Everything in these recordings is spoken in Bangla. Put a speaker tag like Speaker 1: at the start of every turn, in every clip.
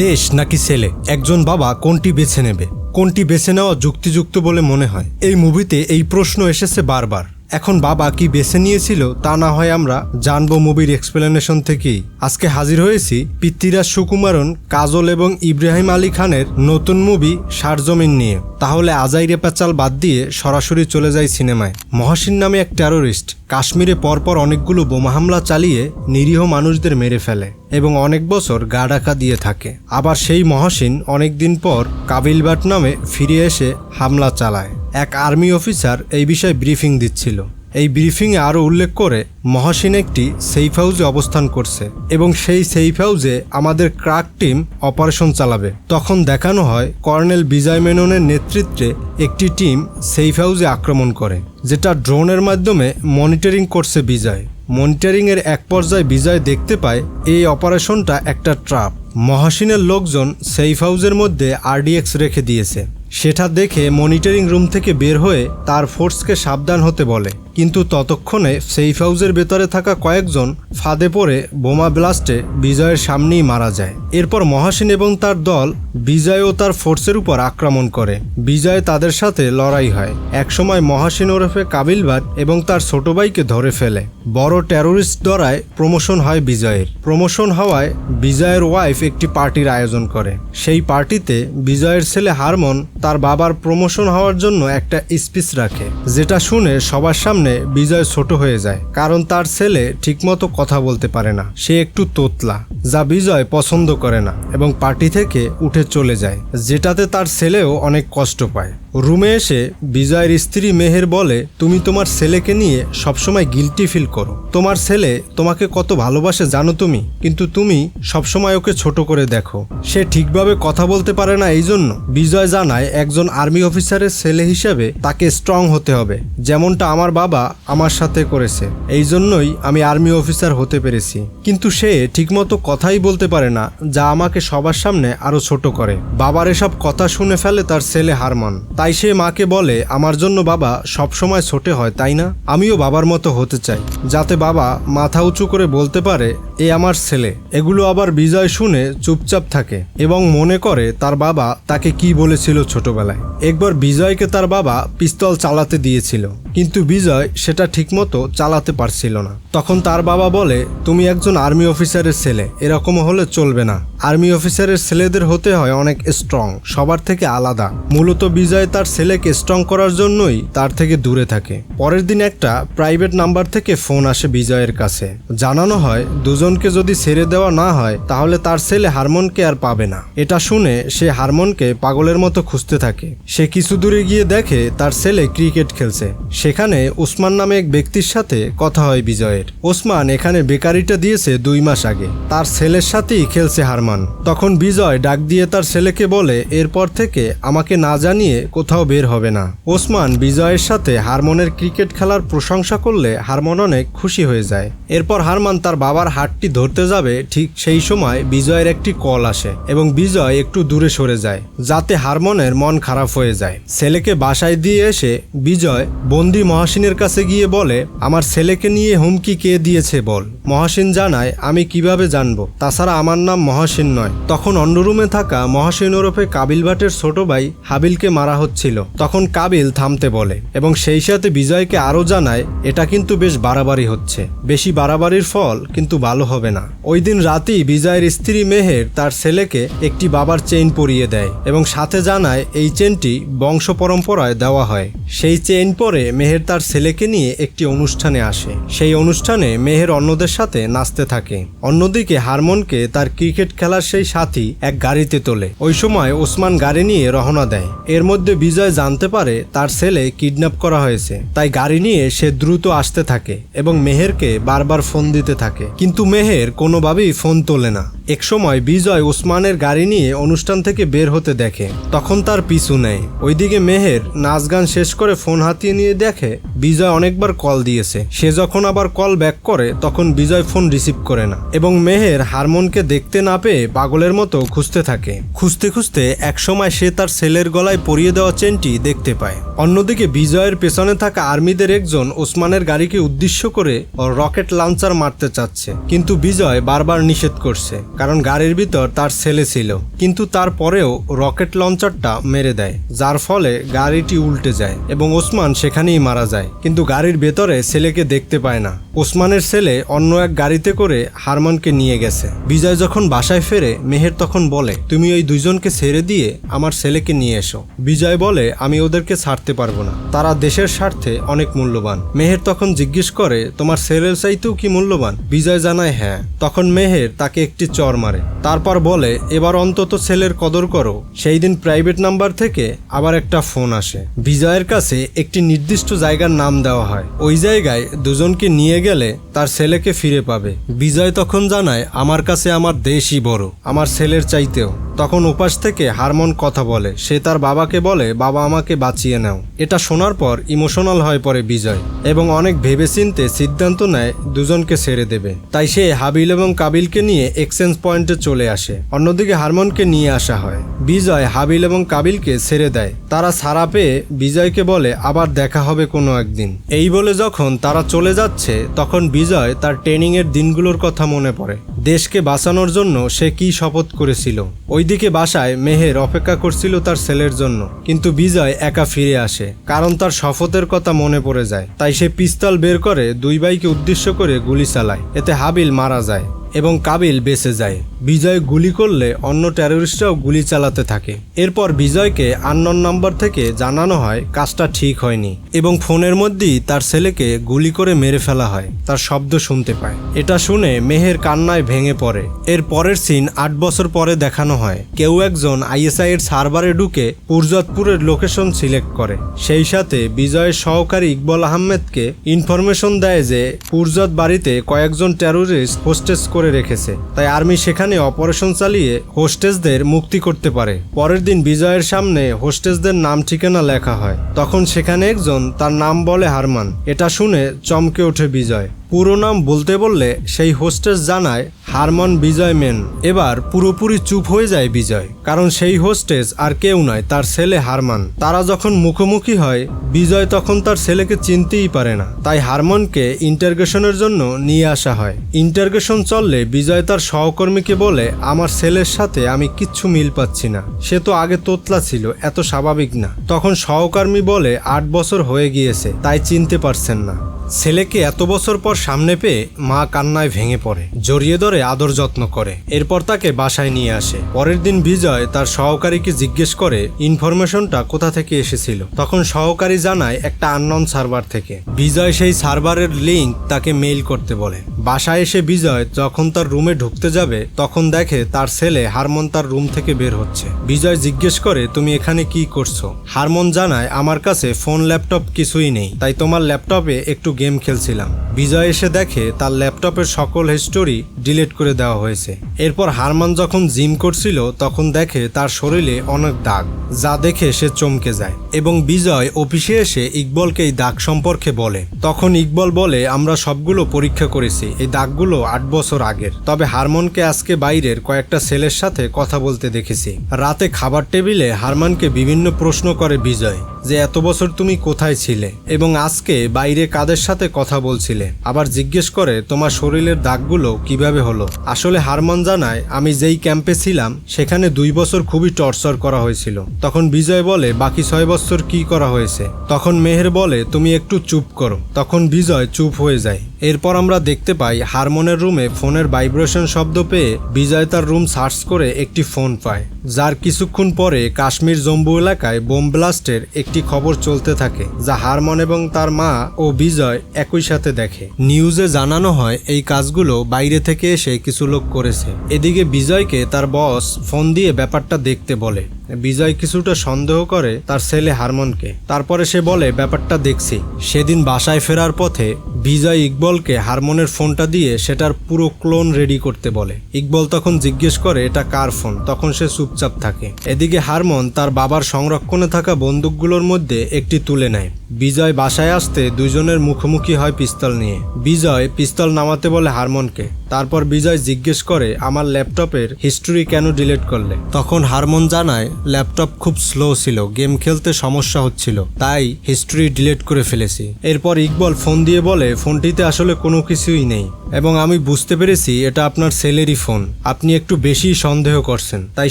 Speaker 1: দেশ নাকি ছেলে? একজন বাবা কোনটি বেছে নেবে? কোনটি বেছে নেওয়া যুক্তিযুক্ত বলে মনে হয়? এই মুভিতে এই প্রশ্ন এসেছে বারবার। এখন বাবা কি বেছে নিয়েছিল তা না হয় আমরা জানব মুভির এক্সপ্লেনেশন থেকেই। আজকে হাজির হয়েছি পিতৃরাজ সুকুমারন, কাজল এবং ইব্রাহিম আলী খানের নতুন মুভি সারজমিন নিয়ে। তাহলে আজাই রেপাচাল বাদ দিয়ে সরাসরি চলে যায় সিনেমায়। মহাসিন নামে এক টেরোরিস্ট কাশ্মীরে পরপর অনেকগুলো বোমা হামলা চালিয়ে নিরীহ মানুষদের মেরে ফেলে এবং অনেক বছর গা ডাকা দিয়ে থাকে। আবার সেই মহাসিন অনেকদিন পর কাবিলবাট নামে ফিরে এসে হামলা চালায়। এক আর্মি অফিসার এই বিষয়ে ব্রিফিং দিচ্ছিল। এই ব্রিফিংয়ে আরও উল্লেখ করে, মহাসিন একটি সেফ হাউসে অবস্থান করছে এবং সেই সেফ হাউসে আমাদের ক্রাক টিম অপারেশন চালাবে। তখন দেখানো হয়, কর্নেল বিজয় মেননের নেতৃত্বে একটি টিম সেফ হাউসে আক্রমণ করে, যেটা ড্রোনের মাধ্যমে মনিটরিং করছে বিজয়। মনিটরিংয়ের এক পর্যায়ে বিজয় দেখতে পায়, এই অপারেশনটা একটা ট্রাপ। মহাসিনের লোকজন সেফ হাউসের মধ্যে আরডিএক্স রেখে দিয়েছে। সেটা দেখে মনিটরিং রুম থেকে বের হয়ে তার ফোর্সকে সাবধান হতে বলে। কিন্তু ততক্ষণে সেফ হাউসের ভেতরে থাকা কয়েকজন ফাঁদে পড়ে বোমা ব্লাস্টে বিজয়ের সামনেই মারা যায়। এরপর মহাসিন এবং তার দল বিজয় ও তার ফোর্সের উপর আক্রমণ করে। বিজয় তাদের সাথে লড়াই হয়। একসময় মহাসিন ওরফে কাবিলবাদ এবং তার ছোট ভাইকে ধরে ফেলে। বড় টেরোরিস্ট দ্বারায় প্রমোশন হয় বিজয়ের। প্রমোশন হওয়ায় বিজয়ের ওয়াইফ একটি পার্টির আয়োজন করে। সেই পার্টিতে বিজয়ের ছেলে হারমন তার বাবার প্রমোশন হওয়ার জন্য একটা স্পিচ রাখে, যেটা শুনে সবার সামনে বিজয় ছোট হয়ে যায়। কারণ তার ছেলে ঠিকমতো কথা বলতে পারে না। সে একটু তোতলা, যা বিজয় পছন্দ করে না এবং পার্টি থেকে উঠে চলে যায়, যেটাতে তার ছেলেও অনেক কষ্ট পায়। রুমে এসে বিজয়ের স্ত্রী মেহের বলে, তুমি তোমার ছেলেকে নিয়ে সবসময় গিলটি ফিল করো। তোমার ছেলে তোমাকে কত ভালোবাসে জানো তুমি? কিন্তু তুমি সবসময় ওকে ছোট করে দেখো। সে ঠিকভাবে কথা বলতে পারে না এই জন্য বিজয় জানায় একজন আর্মি অফিসারের ছেলে হিসেবে তাকে স্ট্রং হতে হবে। যেমনটা আমার বাবা আমার সাথে করেছে। এই জন্যই আমি আর্মি অফিসার হতে পেরেছি। কিন্তু সে ঠিকমতো কথাই বলতে পারে না, যা আমাকে সবার সামনে আরও ছোট করে। বাবার এসব কথা শুনে ফেলে তার ছেলে হারমান। তাই সে মাকে বলে, আমার জন্য বাবা সবসময় ছোটে হয়, তাই না? আমিও বাবার মতো হতে চাই। যাতে বাবা মাথা উঁচু করে বলতে পারে, এ আমার ছেলে। এগুলো আবার বিজয় শুনে চুপচাপ থাকে এবং মনে করে তার বাবা তাকে কি বলেছিল ছোটবেলায়। একবার বিজয়কে তার বাবা পিস্তল চালাতে দিয়েছিল। কিন্তু বিজয় সেটা ঠিকমতো চালাতে পারছিল না। তখন তার বাবা বলে, তুমি একজন আর্মি অফিসারের ছেলে, এরকম হলে চলবে না। আর্মি অফিসারের ছেলেদের হতে হয় অনেক স্ট্রং সবার থেকে আলাদা। মূলত বিজয় তার ছেলেকে স্ট্রং করার জন্যই তার থেকে দূরে থাকে। পরের দিন একটা প্রাইভেট নাম্বার থেকে ফোন আসে বিজয়ের কাছে। জানানো হয়, দুজনকে যদি ছেড়ে দেওয়া না হয়, তাহলে তার ছেলে হারমোনকে আর পাবে না। এটা শুনে সে হারমোনকে পাগলের মতো খুঁজতে থাকে। সে কিছু দূরে গিয়ে দেখে তার ছেলে ক্রিকেট খেলছে। সেখানে ওসমান নামে এক ব্যক্তির সাথে কথা হয় বিজয়ের। ওসমান এখানে বেকারিটা দিয়েছে দুই মাস আগে। তার ছেলের সাথেই খেলছে হারমান। তখন বিজয় ডাক দিয়ে তার ছেলেকে বলে, এরপর থেকে আমাকে না জানিয়ে কোথাও বের হবে না। ওসমান বিজয়ের সাথে হারমনের ক্রিকেট খেলার প্রশংসা করলে হারমন অনেক খুশি হয়ে যায়। এরপর হারমান তার বাবার হাতটি ধরতে যাবে, ঠিক সেই সময় বিজয়ের একটি কল আসে এবং বিজয় একটু দূরে সরে যায়, যাতে হারমনের মন খারাপ হয়ে যায়। ছেলেকে বাসায় দিয়ে এসে বিজয় বন্দি মহাসিনের কাছে গিয়ে বলে, আমার ছেলেকে নিয়ে হুমকি কে দিয়েছে বল? মহাসিন জানায়, আমি কীভাবে জানব? তাছাড়া আমার নাম মহাসিন নয়। তখন অন্য রুমে থাকা মহাসিন ওরফে কাবিল ভাটের ছোট ভাই হাবিলকে মারা হচ্ছিল। তখন কাবিল থামতে বলে এবং সেই সাথে বিজয়কে আরও জানায়, এটা কিন্তু বেশ বাড়াবাড়ি হচ্ছে। বেশি বাড়াবাড়ির ফল কিন্তু ভালো হবে না। ওই দিন রাতেই বিজয়ের স্ত্রী মেহের তার ছেলেকে একটি বাবার চেইন পরিয়ে দেয় এবং সাথে জানায়, এই চেনটি বংশ পরম্পরায় দেওয়া হয়। সেই চেইন পরে মেহের তার ছেলেকে নিয়ে একটি অনুষ্ঠানে আসে। সেই অনুষ্ঠানে মেহের অন্যদের সাথে নাচতে থাকে। অন্যদিকে হারমনকে তার ক্রিকেট খেলার সেই সাথী এক গাড়িতে তোলে। ওই সময় ওসমান গাড়ি নিয়ে রওনা দেয়। এর মধ্যে বিজয় জানতে পারে তার ছেলে কিডন্যাপ করা হয়েছে। তাই গাড়ি নিয়ে সে দ্রুত আসতে থাকে এবং মেহেরকে বারবার ফোন দিতে থাকে। কিন্তু মেহের কোনোভাবেই ফোন তোলে না। এক সময় বিজয় ওসমানের গাড়ি নিয়ে অনুষ্ঠান থেকে বের হতে দেখে। তখন তার পিছু নেয়। ওইদিকে মেহের নাচ গান শেষ করে ফোন হাতিয়ে নিয়ে দেখে দেখে বিজয় অনেকবার কল দিয়েছে। সে যখন আবার কল ব্যাক করে, তখন বিজয় ফোন রিসিভ করে না এবং মেহের হারমোনকে দেখতে না পেয়ে পাগলের মতো খুঁজতে থাকে। খুঁজতে খুঁজতে একসময় সে তার ছেলের গলায় পরিয়ে দেওয়া চেনটি দেখতে পায়। অন্যদিকে বিজয়ের পেছনে থাকা আর্মিদের একজন ওসমানের গাড়িকে উদ্দেশ্য করে রকেট লঞ্চার মারতে চাচ্ছে। কিন্তু বিজয় বারবার নিষেধ করছে, কারণ গাড়ির ভিতর তার ছেলে ছিল। কিন্তু তারপরেও রকেট লঞ্চারটা মেরে দেয়, যার ফলে গাড়িটি উল্টে যায় এবং ওসমান সেখানেই মারা যায়। কিন্তু গাড়ির ভেতরে ছেলেকে দেখতে পায় না। ওসমানের ছেলে অন্য এক গাড়িতে করে হারমানকে নিয়ে গেছে। বিজয় যখন বাসায় ফেরে, মেহের তখন বলে, তুমি ওই দুইজনকে ছেড়ে দিয়ে আমার ছেলেকে নিয়ে এসো। বিজয় বলে, আমি ওদেরকে ছাড়তে পারব না। তারা দেশের স্বার্থে অনেক মূল্যবান। মেহের তখন জিজ্ঞেস করে, তোমার ছেলের চাইতেও কি মূল্যবান? বিজয় জানায় হ্যাঁ। তখন মেহের তাকে একটি চর মারে। তারপর বলে, এবার অন্তত ছেলের কদর করো। সেই দিন প্রাইভেট নাম্বার থেকে আবার একটা ফোন আসে। বিজয়ের কাছে একটি নির্দিষ্ট জায়গার নাম দেওয়া হয়। ওই জায়গায় দুজনকে নিয়ে গেলে তার ছেলেকে ফিরে পাবে। বিজয় তখন জানায়, আমার কাছে আমার দেশই বড়, আমার ছেলের চাইতেও। তখন উপাস থেকে হারমন কথা বলে, সে তার বাবাকে বলে, বাবা, আমাকে বাঁচিয়ে নাও এটা শোনার পর ইমোশনাল হয়ে পড়ে বিজয় এবং অনেক ভেবেচিন্তে সিদ্ধান্ত নেয়, দুজনকে ছেড়ে দেবে। তাই সে হাবিল এবং কাবিলকে নিয়ে এক্সচেঞ্জ পয়েন্টে চলে আসে। অন্যদিকে হারমনকে নিয়ে আসা হয়। বিজয় হাবিল এবং কাবিলকে ছেড়ে দেয়। তারা ছাড়া পেয়ে বিজয়কে বলে, আবার দেখা হবে কোনো একদিন। এই বলে যখন তারা চলে যাচ্ছে, তখন বিজয় তার ট্রেনিং এর দিনগুলোর কথা মনে পড়ে। দেশকে বাঁচানোর জন্য সে কি শপথ করেছিল? ওইদিকে বাসায় মেহের অপেক্ষা করছিল তার ছেলের জন্য। কিন্তু বিজয় একা ফিরে আসে, কারণ তার শপথের কথা মনে পড়ে যায়। তাই সে পিস্তল বের করে দুই ভাইকে উদ্দেশ্য করে গুলি চালায়। এতে হাবিল মারা যায়। এবং কাবিল বেঁচে যায়। বিজয় গুলি করলে অন্য টেরোরিস্টরাও গুলি চালাতে থাকে। এরপর বিজয়কে আননন নাম্বার থেকে জানানো হয়, কাজটা ঠিক হয়নি এবং ফোনের মধ্যেই তার ছেলেকে গুলি করে মেরে ফেলা হয়, তার শব্দ শুনতে পায়। এটা শুনে মেহের কান্নায় ভেঙে পড়ে। এর পরের সিন আট বছর পরে দেখানো হয়। কেউ একজন আইএসআই এর সার্ভারে ঢুকে পুরজাতপুরের লোকেশন সিলেক্ট করে। সেই সাথে বিজয়ের সহকারী ইকবল আহমেদকে ইনফরমেশন দেয় যে পুরজাত বাড়িতে কয়েকজন টেরোরিস্ট হোস্টেস করে রেখেছে। তাই আর্মি সেখানে অপারেশন চালিয়ে হোস্টেজদের মুক্তি করতে পারে। পরের দিন বিজয়ের সামনে হোস্টেজদের নাম ঠিকানা লেখা হয়। তখন সেখানে একজন তার নাম বলে হারমান। এটা শুনে চমকে ওঠে বিজয়। পুরো নাম বলতে বললে সেই হোস্টেজ জানায় হারমন বিজয় মেন। এবার পুরোপুরি চুপ হয়ে যায় বিজয়, কারণ সেই হোস্টেস আর কেউ নয়, তার ছেলে হারমান। তারা যখন মুখোমুখি হয়, বিজয় তখন তার ছেলেকে চিনতেই পারে না। তাই হারমনকে ইন্টারগেশনের জন্য নিয়ে আসা হয়। ইন্টারগেশন চললে বিজয় তার সহকর্মীকে বলে, আমার ছেলের সাথে আমি কিচ্ছু মিল পাচ্ছি না। সে তো আগে তোতলা ছিল, এত স্বাভাবিক না। তখন সহকর্মী বলে, আট বছর হয়ে গিয়েছে, তাই চিনতে পারছেন না। ছেলেকে এত বছর পর সামনে পেয়ে মা কান্নায় ভেঙে পড়ে, জড়িয়ে ধরে আদর যত্ন করে। এরপর তাকে বাসায় নিয়ে আসে। পরের দিন বিজয় তার সহকারীকে জিজ্ঞেস করে, ইনফরমেশনটা কোথা থেকে এসেছিল? তখন সহকারী জানায়, একটা আননন সার্ভার থেকে। বিজয় সেই সার্ভারের লিঙ্ক তাকে মেইল করতে বলে। বাসায় এসে বিজয় যখন তার রুমে ঢুকতে যাবে, তখন দেখে তার ছেলে হারমন তার রুম থেকে বের হচ্ছে। বিজয় জিজ্ঞেস করে, তুমি এখানে কি করছ? হারমন জানায়, আমার কাছে ফোন, ল্যাপটপ কিছুই নেই, তাই তোমার ল্যাপটপে একটু গেম খেলছিলাম। বিজয় এসে দেখে তার ল্যাপটপের সকল হিস্টোরি ডিলিট করে দেওয়া হয়েছে। এরপর হারমান যখন জিম করছিল, তখন দেখে তার শরীরে অনেক দাগ, যা দেখে সে চমকে যায়। এবং বিজয় অফিসে এসে ইকবলকে এই দাগ সম্পর্কে বলে। তখন ইকবল বলে, আমরা সবগুলো পরীক্ষা করেছি এই দাগগুলো আট বছর আগের। তবে হারমনকে আজকে বাইরের কয়েকটা ছেলের সাথে কথা বলতে দেখেছি। রাতে খাবার টেবিলে হারমানকে বিভিন্ন প্রশ্ন করে বিজয় যে, এত বছর তুমি কোথায় ছিলে? এবং আজকে বাইরে কাদের সাথে কথা বলছিলে? আবার জিজ্ঞেস করে, তোমার শরীরের দাগগুলো কীভাবে হলো? আসলে হারমন জানায়, আমি যেই ক্যাম্পে ছিলাম, সেখানে দুই বছর খুবই টর্চার করা হয়েছিল। তখন বিজয় বলে, বাকি ছয় বছর কি করা হয়েছে? তখন মেহের বলে, তুমি একটু চুপ করো। তখন বিজয় চুপ হয়ে যায়। এরপর আমরা দেখতে পাই। হারমোনের রুমে ফোনের ভাইব্রেশন শব্দ পেয়ে বিজয় তার রুম সার্চ করে একটি ফোন পায়, যার কিছুক্ষণ পরে কাশ্মীর জম্বু এলাকায় বোম ব্লাস্টের একটি খবর চলতে থাকে, যা হারমন এবং তার মা ও বিজয় একই সাথে দেখে। নিউজে জানানো হয়, এই কাজগুলো বাইরে থেকে এসে কিছু লোক করেছে। এদিকে বিজয়কে তার বস ফোন দিয়ে ব্যাপারটা দেখতে বলে। বিজয় কিছুটা সন্দেহ করে তার ছেলে হারমনকে। তারপরে সে বলে, ব্যাপারটা দেখছি। সেদিন বাসায় ফেরার পথে বিজয় ইকবলকে হারমোনের ফোনটা দিয়ে সেটার পুরো ক্লোন রেডি করতে বলে। ইকবল তখন জিজ্ঞেস করে, এটা কার ফোন? তখন সে চুপচাপ থাকে। এদিকে হারমন তার বাবার সংরক্ষণে থাকা বন্দুকগুলোর মধ্যে একটি তুলে নেয়। বিজয় বাসায় আসতে দুজনের মুখোমুখি হয় পিস্তল নিয়ে। বিজয় পিস্তল নামাতে বলে হারমনকে। তারপর বিজয় জিজ্ঞেস করে, আমার ল্যাপটপের হিস্টোরি কেন ডিলিট করলে? তখন হারমন জানায়, ল্যাপটপ খুব স্লো ছিল, গেম খেলতে সমস্যা হচ্ছিল, তাই হিস্টোরি ডিলিট করে ফেলেছি। এরপর ইকবল ফোন দিয়ে বলে, ফোনটিতে আসলে কোনো কিছুই নেই। এবং আমি বুঝতে পেরেছি, এটা আপনার সেলেরই ফোন। আপনি একটু বেশি সন্দেহ করছেন। তাই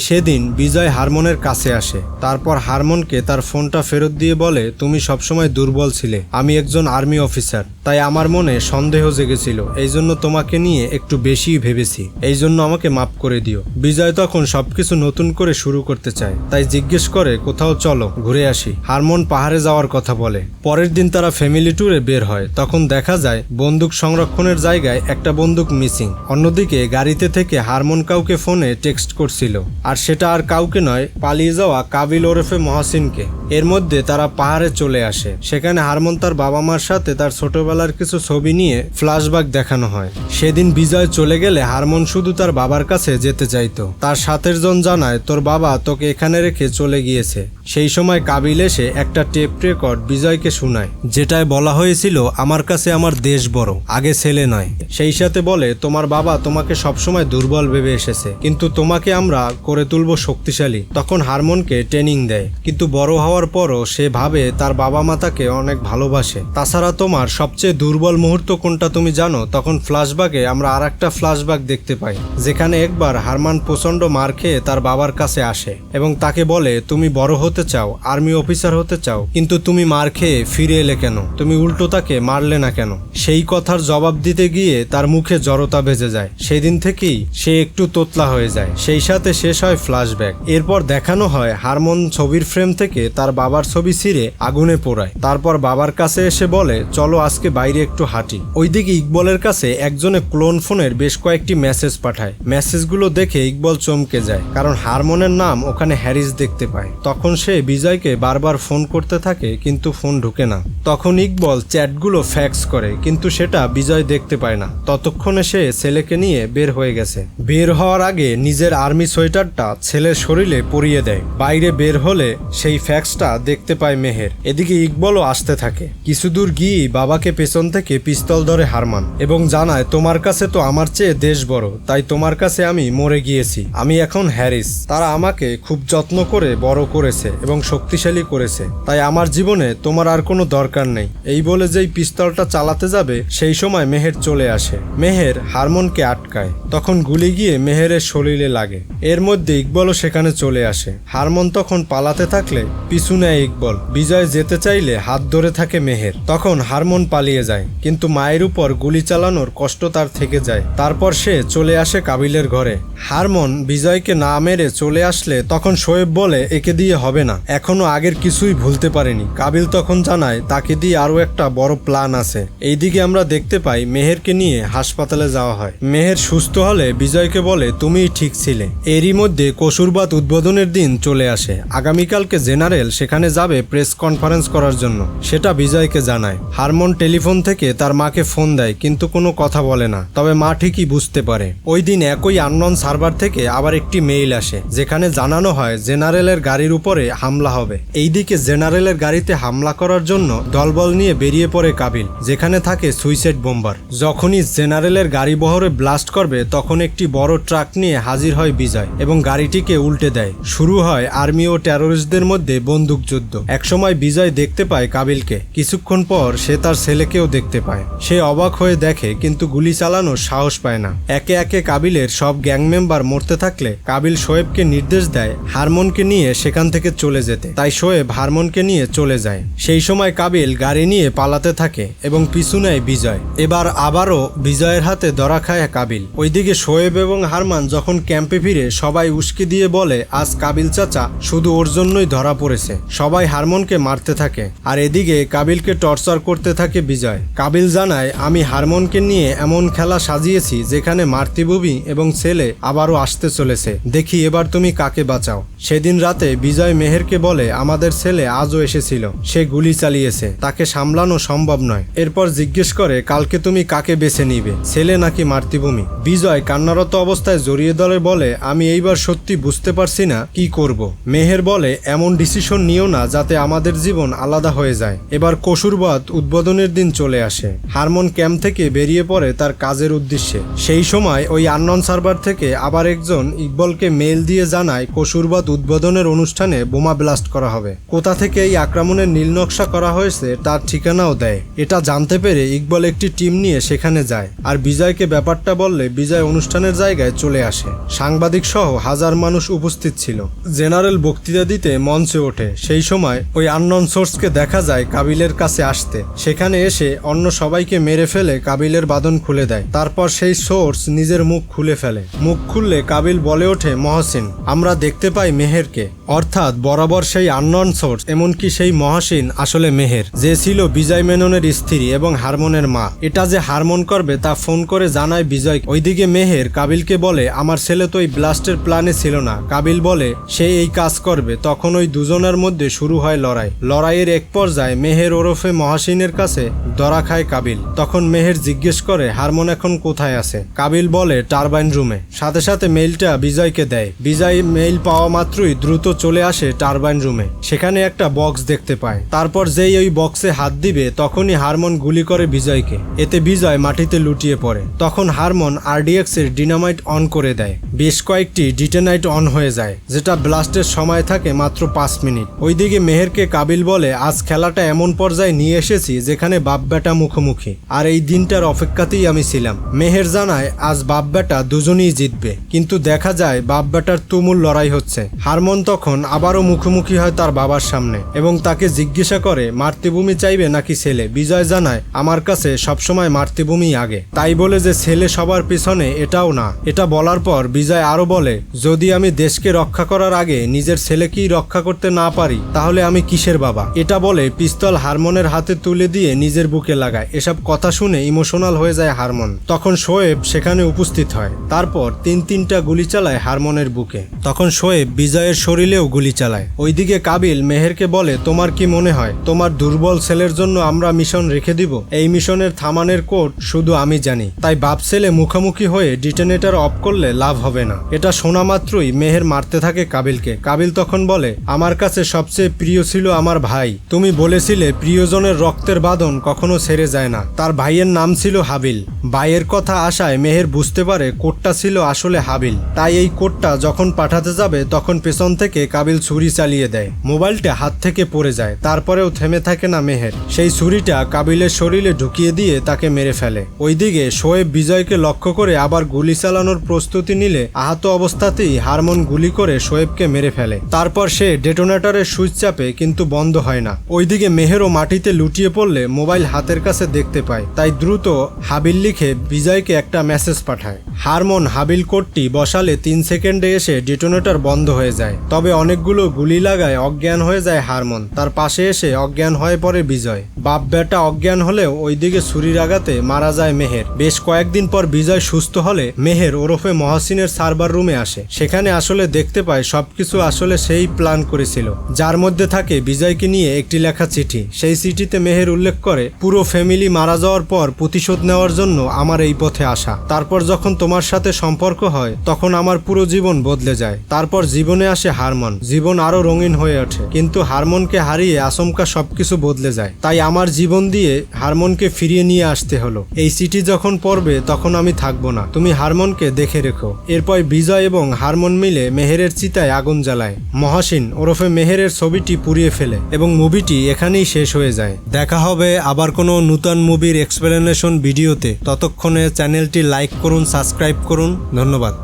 Speaker 1: সেদিন বিজয় হারমনের কাছে আসে। তারপর হারমনকে তার ফোনটা ফেরত দিয়ে বলে, তুমি সবসময় দুর্বল ছিলে। আমি একজন আর্মি অফিসার, তাই আমার মনে সন্দেহ জেগেছিল। এই জন্য তোমাকে নিয়ে একটু বেশিই ভেবেছি। এই জন্য আমাকে মাফ করে দিও। বিজয় তখন সবকিছু নতুন করে শুরু করতে চায়, তাই জিজ্ঞেস করে, কোথাও চলো, ঘুরে আসি। হারমন পাহাড়ে যাওয়ার কথা বলে। পরের দিন তারা ফ্যামিলি ট্যুরে বের হয়। তখন দেখা যায়, বন্দুক সংরক্ষণের জায়গায় একটা বন্দুক মিসিং অন্যদিকে গাড়িতে থেকে হারমন কাউকে ফোনে টেক্সট করছিল। আর সেটা আর কাউকে নয়, পালিয়ে যাওয়া কাবিল ওরফে মহাসিনকে। এর মধ্যে তারা পাহাড়ে চলে আসে। সেখানে হারমন তার বাবা মার সাথে তার ছোটবেলার কিছু ছবি নিয়ে ফ্ল্যাশব্যাক দেখানো হয়। সেদিন বিজয় চলে গেলে হারমন শুধু তার বাবার কাছে যেতে চাইতো। তার সাথের জন জানায়, তোর বাবা তোকে এখানে রেখে চলে গিয়েছে। সেই সময় কাবিল এসে একটা টেপ রেকর্ড বিজয়কে শোনায়, যেটায় বলা হয়েছিল, আমার কাছে আমার দেশ বড়, আগে ছেলে নয়। সেই সাথে বলে, তোমার বাবা তোমাকে সবসময় দুর্বল ভেবে এসেছে, কিন্তু তোমাকে আমরা করে তুলব শক্তিশালী। তখন হারমনকে ট্রেনিং দেয়, কিন্তু বড় হওয়ার পরও সে ভাবে তার বাবা মা তাকে অনেক ভালোবাসে। তাছাড়া তোমার সবচেয়ে দুর্বল মুহূর্ত কোনটা তুমি জানো? তখন ফ্ল্যাশব্যাকে আমরা আর একটা ফ্ল্যাশব্যাক দেখতে পাই, যেখানে একবার হারমান প্রচণ্ড মার খেয়ে তার বাবার কাছে আসে এবং তাকে বলে, তুমি বড় হতে চাও, আর্মি অফিসার হতে চাও, কিন্তু তুমি মার খেয়ে ফিরে এলে কেন? তুমি উল্টো তাকে মারলে না কেন? সেই কথার জবাব দিতে গিয়ে তার মুখে জড়তা বেজে যায়। সেই দিন থেকেই সে একটু তোতলা হয়ে যায়। সেই সাথে শেষ হয় ফ্ল্যাশব্যাক। এরপর দেখানো হয় হারমন ছবির ফ্রেম থেকে তার বাবার ছবি ছিঁড়ে আগুনে পোড়ায়। তারপর বাবার কাছে এসে বলে, চলো আজকে বাইরে একটু হাঁটি। ওইদিকে ইকবলের কাছে একজনে ক্লোন ফোনের বেশ কয়েকটি মেসেজ পাঠায়। মেসেজগুলো দেখে ইকবল চমকে যায়, কারণ হারমোনের নাম ওখানে হ্যারিস দেখতে পায়। তখন সে বিজয়কে বারবার ফোন করতে থাকে, কিন্তু ফোন ঢুকে না। তখন ইকবল চ্যাটগুলো ফ্যাক্স করে, কিন্তু সেটা বিজয় দেখতে পায় না। ততক্ষণে সে ছেলেকে নিয়ে বের হয়ে গেছে। বের হওয়ার আগে নিজের আর্মি সোয়েটারটা ছেলের শরীরে পরিয়ে দেয়। বাইরে বের হলে সেই ফ্যাক্সটা দেখতে পায় মেহের। এদিকে ইকবলও আসতে থাকে। কিছু দূর গিয়েই বাবাকে পেছন থেকে পিস্তল ধরে হারমান এবং জানায়, তোমার কাছে তো আমার চেয়ে দেশ বড়, তাই তোমার কাছে আমি মরে গিয়েছি। আমি এখন হ্যারিস। তারা আমাকে খুব যত্ন করে বড় করেছে এবং শক্তিশালী করেছে। তাই আমার জীবনে তোমার আর কোনো দরকার নেই। এই বলে যেই পিস্তলটা চালাতে যাবে, সেই সময় মেহের চলে আসে। মেহের হারমোনকে আটকায়। তখন গুলি গিয়ে মেহেরের শরীরে লাগে। এর মধ্যে ইকবলও সেখানে চলে আসে। হারমোন তখন পালাতে থাকলে পিছু নেয় ইকবল। বিজয় যেতে চাইলে হাত ধরে থাকে মেহের। তখন হারমোন পালিয়ে যায়, কিন্তু মায়ের উপর গুলি চালানোর কষ্ট তার থেকে যায়। তারপর সে চলে আসে কাবিলের ঘরে। হারমোন বিজয়কে না মেরে চলে আসলে তখন শোয়েব বলে, একে দিয়ে হবে না। এখনও আগের কিছুই ভুলতে পারেনি। কাবিল তখন জানায়, তাকে দিয়ে আরও একটা বড় প্ল্যান আছে। এইদিকে আমরা দেখতে পাই মেহেরকে নিয়ে হাসপাতালে যাওয়া হয়। মেহের সুস্থ হলে বিজয়কে বলে, তুমিই ঠিক ছিলে। এরই মধ্যে কসুরবাদ উদ্বোধনের দিন চলে আসে। আগামীকালকে জেনারেল সেখানে যাবে প্রেস কনফারেন্স করার জন্য। সেটা বিজয়কে জানায়। হারমন টেলিফোন থেকে তার মাকে ফোন দেয়, কিন্তু কোনো কথা বলে না। তবে মা ঠিকই বুঝতে পারে। ওই দিন একই আননন সার্ভার থেকে আবার একটি মেইল আসে, যেখানে জানানো হয় জেনারেলের গাড়ির উপরে হামলা হবে। এইদিকে জেনারেলের গাড়িতে হামলা করার জন্য দলবল নিয়ে বেরিয়ে পড়ে কাবিল, যেখানে থাকে সুইসাইড বোম্বার। যখনই জেনারেলের গাড়ি বহরে ব্লাস্ট করবে, তখন একটি বড় ট্রাক নিয়ে হাজির হয় বিজয় এবং গাড়িটিকে উল্টে দেয়। শুরু হয় আর্মি ও টেরোরিস্টদের মধ্যে বন্দুকযুদ্ধ। একসময় বিজয় দেখতে পায় কাবিলকে। কিছুক্ষণ পর সে তার ছেলেকেও দেখতে পায়। সে অবাক হয়ে দেখে, কিন্তু গুলি চালানোর সাহস পায় না। একে একে কাবিলের সব গ্যাং মেম্বার মরতে থাকলে কাবিল শোয়েবকে নির্দেশ দেয় হারমোনকে নিয়ে সেখান থেকে চলে যেতে। তাই শোয়েব হারমোনকে নিয়ে চলে যায়। সেই সময় কাবিল গাড়ি নিয়ে পালাতে থাকে এবং পিছু নেয় বিজয়। এবার আবারও বিজয়ের হাতে ধরা খায় কাবিল। ওইদিকে শোয়েব এবং হারমান যখন ক্যাম্পে ফিরে, সবাই উস্কি দিয়ে বলে, আজ কাবিল চাচা শুধু ওর জন্যই ধরা পড়েছে। সবাই হারমোনকে মারতে থাকে। আর এদিকে কাবিলকে টর্চার করতে থাকে বিজয়। কাবিল জানায়, আমি হারমোনকে নিয়ে এমন খেলা সাজিয়েছি যেখানে মাতৃভূমি এবং ছেলে আবারও আসতে চলেছে। দেখি এবার তুমি কাকে বাঁচাও। সেদিন রাতে বিজয় মেহেরকে বলে, আমাদের ছেলে আজও এসেছিল। সে গুলি চালিয়েছে। তাকে সামলানো সম্ভব নয়। এরপর জিজ্ঞেস করে, কালকে তুমি কাকে বেছে নিবে? ছেলে নাকি মাতৃভূমি বিজয় কান্নারত অবস্থায় জড়িয়ে দলে বলে, আমি এইবার সত্যি বুঝতে পারছি না কি করব। মেহের বলে, এমন ডিসিশন নিও না যাতে আমাদের জীবন আলাদা আলাদা হয়ে যায়। এবার কসুরবাদ উদ্বোধনের দিন চলে আসে। হারমোন ক্যাম্প থেকে বেরিয়ে পড়ে তার কাজের উদ্দেশ্যে। সেই সময় ওই আননন সার্ভার থেকে আবার একজন ইকবলকে মেল দিয়ে জানায় কসুরবাদ উদ্বোধনের অনুষ্ঠানে বোমা ব্লাস্ট করা হবে। কোথা থেকে এই আক্রমণের নীল নকশা করা হয়েছে তার ঠিকানাও দেয়। এটা জানতে পেরে ইকবল একটি টিম নিয়ে সেখানে যায় আর বিজয়কে ব্যাপারটা বললে বিজয় অনুষ্ঠানের জায়গায় চলে আসে। সাংবাদিক সহ হাজার মানুষ উপস্থিত ছিল। জেনারেল বক্তৃতা দিতে মঞ্চে ওঠে। সেই সময় ওই আননন সোর্সকে দেখা যায় কাবিলের কাছে আসতে। সেখানে এসে অন্য সবাইকে মেরে ফেলে কাবিলের বাদন খুলে দেয়। তারপর সেই সোর্স নিজের মুখ খুলে ফেলে। মুখ খুললে কাবিল বলে ওঠে, মহসিন, আমরা দেখতে পাই মেহেরকে। অর্থাৎ বরাবর সেই আননন সোর্স এমনকি সেই মহাসিন আসলে মেহের, যে ছিল বিজয় মেননের স্ত্রী এবং হারমোনের মা। এটা যে হারমোন করবে তা ফোন করে জানায় বিজয়। ওইদিকে মেহের কাবিলকে বলে, আমার ছেলে তো ওই ব্লাস্টের প্ল্যানে ছিল না। কাবিল বলে, সে এই কাজ করবে। তখন ওই দুজনের মধ্যে শুরু হয় লড়াই। লড়াইয়ের এক পর্যায়ে মেহের ওরফে মহাসিনের কাছে ধরা খায় কাবিল। তখন মেহের জিজ্ঞেস করে, হারমোন এখন কোথায় আছে? কাবিল বলে, টারবাইন রুমে। সাথে সাথে মেইলটা বিজয়কে দেয়। বিজয় মেইল পাওয়া মাত্রই দ্রুত চলে আসে টারবাইন রুমে। সেখানে একটা বক্স দেখতে পায়। তারপর যেই ওই বক্সে হাত দিবে, তখনই হারমন গুলি করে বিজয়কে। এতে বিজয় মাটিতে লুটিয়ে পড়ে। তখন হারমোন আরডিএক্স এর ডিনামাইট অন করে দেয়। বেশ কয়েকটি ডিটেনাইট অন হয়ে যায়, যেটা ব্লাস্টের সময় থাকে মাত্র পাঁচ মিনিট। ওইদিকে মেহেরকে কাবিল বলে, আজ খেলাটা এমন পর্যায়ে নিয়ে এসেছি যেখানে বাপ বেটা মুখোমুখি। আর এই দিনটার অপেক্ষাতেই আমি ছিলাম। মেহের জানায়, আজ বাপ বেটা দুজনেই জিতবে। কিন্তু দেখা যায় বাপ বেটার তুমুল লড়াই হচ্ছে। হারমন তখন আবারও মুখোমুখি হয় তার বাবার সামনে এবং তাকে জিজ্ঞাসা করে, মাতৃভূমি চাইবে নাকি ছেলে? বিজয় জানায়, আমার কাছে সবসময় মাতৃভূমি আগে। তাই বলে যে, ছেলে সবার পিছনে এটাও না। এটা বলার পর বিজয় আরও বলে, যদি আমি দেশকে রক্ষা করার আগে নিজের ছেলেকেই রক্ষা করতে না পারি, তাহলে আমি কিসের বাবা? এটা বলে পিস্তল হারমোনের হাতে তুলে দিয়ে নিজের বুকে লাগায়। এসব কথা শুনে ইমোশনাল হয়ে যায় হারমোন। তখন শোয়েব সেখানে উপস্থিত হয়। তারপর তিন তিনটা গুলি চালায় হারমোনের বুকে। তখন শোয়েব বিজয়ের শরীরেও গুলি চালায়। ওইদিকে কাবিল মেহেরকে বলে, তোমার কি মনে হয়? তোমার দুর্বল ছেলের জন্য আমরা মিশন রেখে দিব? এই মিশনের থামানের কোড শুধু আমি জানি। তাই বাপ ছেলে মুখোমুখি হয়ে ডিটেনেটর অফ করলে লাভ হবে না। এটা শোনা মাত্রই মেহের মারতে থাকে কাবিলকে। কাবিল তখন বলে, আমার কাছে সবচেয়ে প্রিয় ছিল আমার ভাই। তুমি বলেছিলে প্রিয়জনের রক্তের বাঁধন কখনো ছেড়ে যায় না। তার ভাইয়ের নাম ছিল হাবিল। ভাইয়ের কথা আশায় মেহের বুঝতে পারে কোটটা ছিল আসলে হাবিল। তাই এই কোটটা যখন পাঠাতে যাবে, তখন পেছন থেকে কাবিল ছুরি চালিয়ে দেয়। মোবাইলটা হাত থেকে পড়ে যায়, তারপরেও থেমে থাকে না মেহের। সেই ছুরিটা কাবিলের শরীরে ঢুকিয়ে দিয়ে তাকে মেরে ফেলে। ওইদিকে শোয়েব বিজয়কে লক্ষ্য করে আবার গুলি চালানোর প্রস্তুতি নিলে আহত অবস্থাতেই হারমোন গুলি করে শোয়েবকে মেরে ফেলে। তারপর সে ডেটোনেটরের সুইচ চাপে কিন্তু বন্ধ হয় না। ওইদিকে মেহেরও মাটিতে লুটিয়ে পড়লে মোবাইল হাতের কাছে দেখতে পায়। তাই দ্রুত হাবিল লিখে বিজয়কে একটা মেসেজ পাঠায়। হারমোন হাবিল কোডটি বসালে তিন সেকেন্ডে এসে ডিটোনেটর বন্ধ হয়ে যায়। তবে অনেকগুলো গুলি লাগায় অজ্ঞান হয়ে যায় হারমোন। তার পাশে এসে অজ্ঞান হয়ে পড়ে বিজয়। বাপ বেটা অজ্ঞান হলেও ওইদিকে ছুরির আঘাতে মারা যায় মেহের। বেশ কয়েকদিন পর বিজয় সুস্থ হলে মেহের ওরফে মহাসিনের সার্ভার রুমে আসে। সেখানে আসলে দেখতে পায় সবকিছু আসলে সেই প্ল্যান করেছিল। যার মধ্যে থাকে বিজয়কে নিয়ে একটি লেখা চিঠি। সেই চিঠিতে মেহের উল্লেখ করে, পুরো ফ্যামিলি মারা যাওয়ার পর প্রতিশোধ নেওয়ার জন্য আমার এই পথে আসা। তারপর যখন তোমার সাথে সম্পর্ক হয়, তখন আমার পুরো জীবন বদলে যায়। তারপর জীবনে আসে হারমোন। জীবন আরও রঙিন হয়ে ওঠে। কিন্তু হারমোনকে হারিয়ে আচমকা সবকিছু বদলে যায়। তাই আমার জীবন দিয়ে হারমোনকে ফিরিয়ে নিয়ে আসতে হলো। এই চিঠি যখন পড়বে, তখন আমি থাকব না। তুমি হারমোনকে দেখে রেখো। এরপর বিজয় এবং হারমন মিলে মেহেরের চিতায় আগুন জ্বালায়। মহাসিন ওরফে মেহেরের ছবিটি পুড়িয়ে ফেলে এবং মুভিটি এখানেই শেষ হয়ে যায়। দেখা হবে আবার কোনো নূতন মুভির এক্সপ্লেনেশন ভিডিওতে। ততক্ষণে চ্যানেলটি লাইক করুন, সাবস্ক্রাইব করুন। ধন্যবাদ।